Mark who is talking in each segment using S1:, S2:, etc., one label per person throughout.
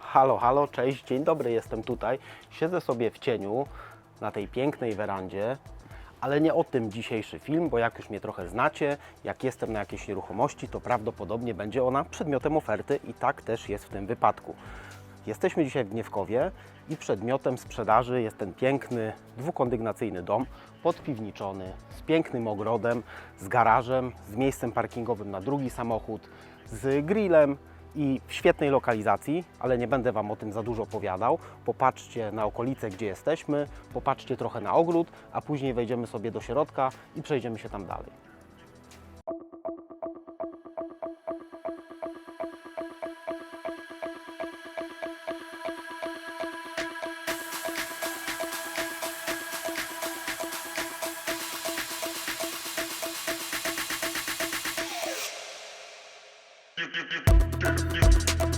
S1: Halo, halo, cześć, dzień dobry, jestem tutaj. Siedzę sobie w cieniu na tej pięknej werandzie, ale nie o tym dzisiejszy film, bo jak już mnie trochę znacie, jak jestem na jakiejś nieruchomości, to prawdopodobnie będzie ona przedmiotem oferty i tak też jest w tym wypadku. Jesteśmy dzisiaj w Gniewkowie i przedmiotem sprzedaży jest ten piękny, dwukondygnacyjny dom, podpiwniczony, z pięknym ogrodem, z garażem, z miejscem parkingowym na drugi samochód, z grillem, i w świetnej lokalizacji, ale nie będę Wam o tym za dużo opowiadał. Popatrzcie na okolice, gdzie jesteśmy, popatrzcie trochę na ogród, a później wejdziemy sobie do środka i przejdziemy się tam dalej. Thank you.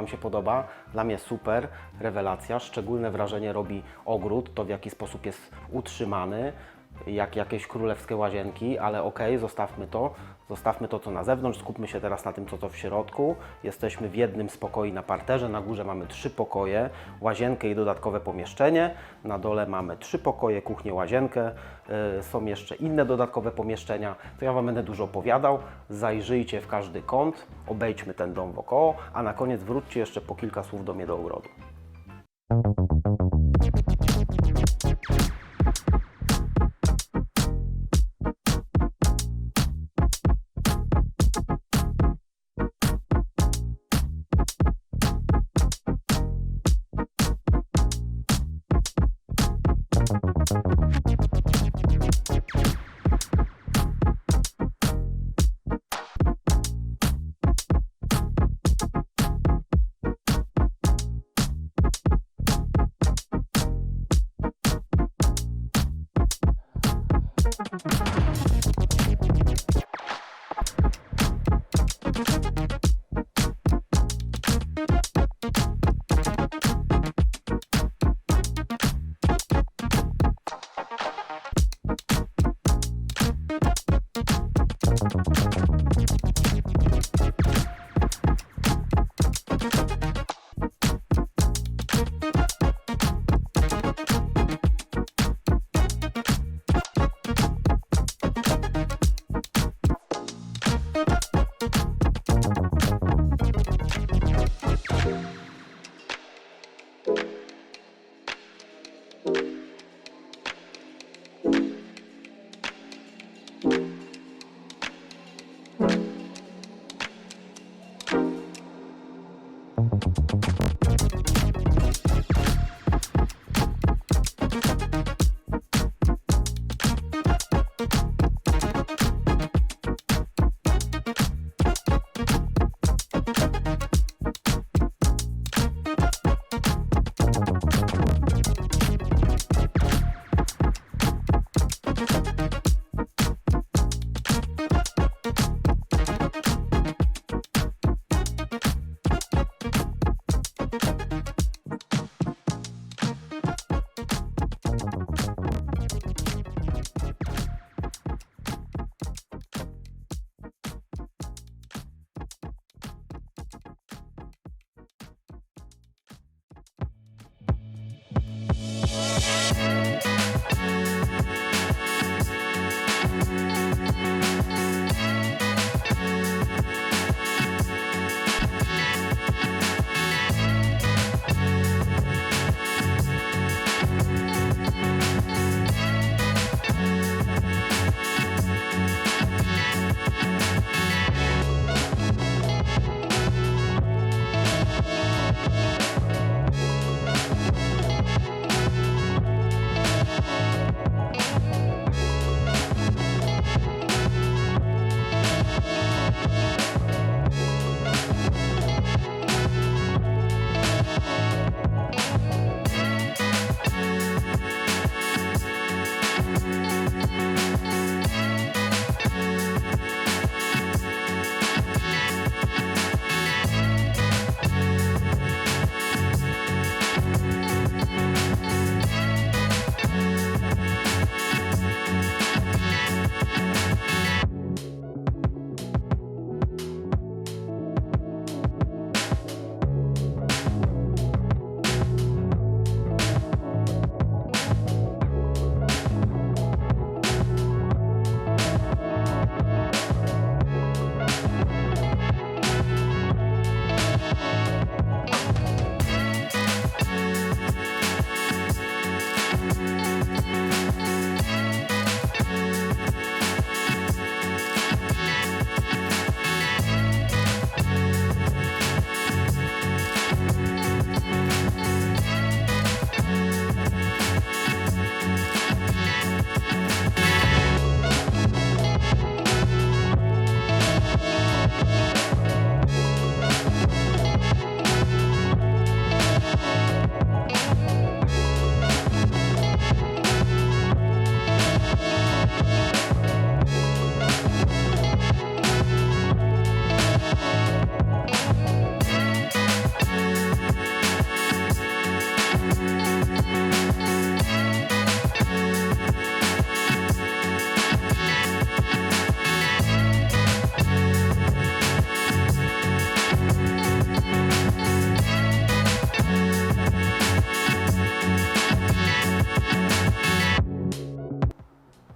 S1: Wam się podoba? Dla mnie super, rewelacja. Szczególne wrażenie robi ogród, to w jaki sposób jest utrzymany, jak jakieś królewskie łazienki, ale okej, zostawmy to. Zostawmy to, co na zewnątrz, skupmy się teraz na tym, co to w środku. Jesteśmy w jednym z pokoi na parterze, na górze mamy trzy pokoje, łazienkę i dodatkowe pomieszczenie. Na dole mamy trzy pokoje, kuchnię, łazienkę. Yy, Są jeszcze inne dodatkowe pomieszczenia. To ja Wam będę dużo opowiadał. Zajrzyjcie w każdy kąt, obejdźmy ten dom wokoło, a na koniec wróćcie jeszcze po kilka słów do mnie do ogrodu. Thank you.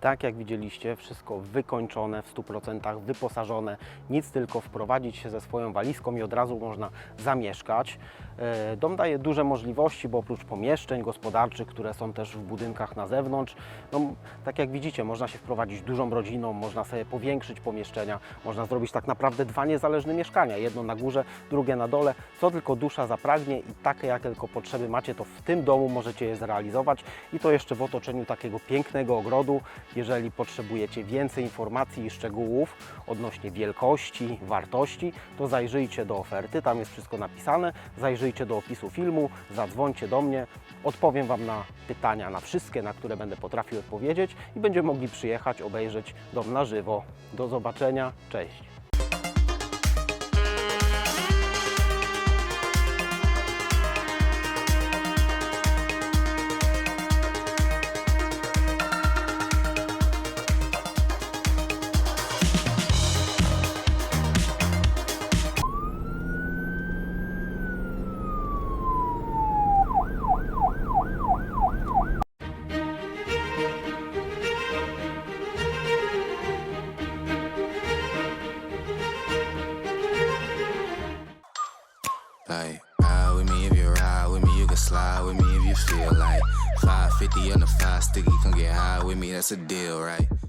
S1: Tak jak widzieliście, wszystko wykończone w 100%, wyposażone, nic tylko wprowadzić się ze swoją walizką i od razu można zamieszkać. E, Dom daje duże możliwości, bo oprócz pomieszczeń gospodarczych, które są też w budynkach na zewnątrz, no, tak jak widzicie, można się wprowadzić dużą rodziną, można sobie powiększyć pomieszczenia, można zrobić tak naprawdę dwa niezależne mieszkania, jedno na górze, drugie na dole, co tylko dusza zapragnie i takie jak tylko potrzeby macie, to w tym domu możecie je zrealizować. I to jeszcze w otoczeniu takiego pięknego ogrodu. Jeżeli potrzebujecie więcej informacji i szczegółów odnośnie wielkości, wartości, to zajrzyjcie do oferty, tam jest wszystko napisane, zajrzyjcie do opisu filmu, zadzwońcie do mnie, odpowiem Wam na pytania, na wszystkie, na które będę potrafił odpowiedzieć i będziemy mogli przyjechać, obejrzeć dom na żywo. Do zobaczenia, cześć!
S2: That's a deal, right?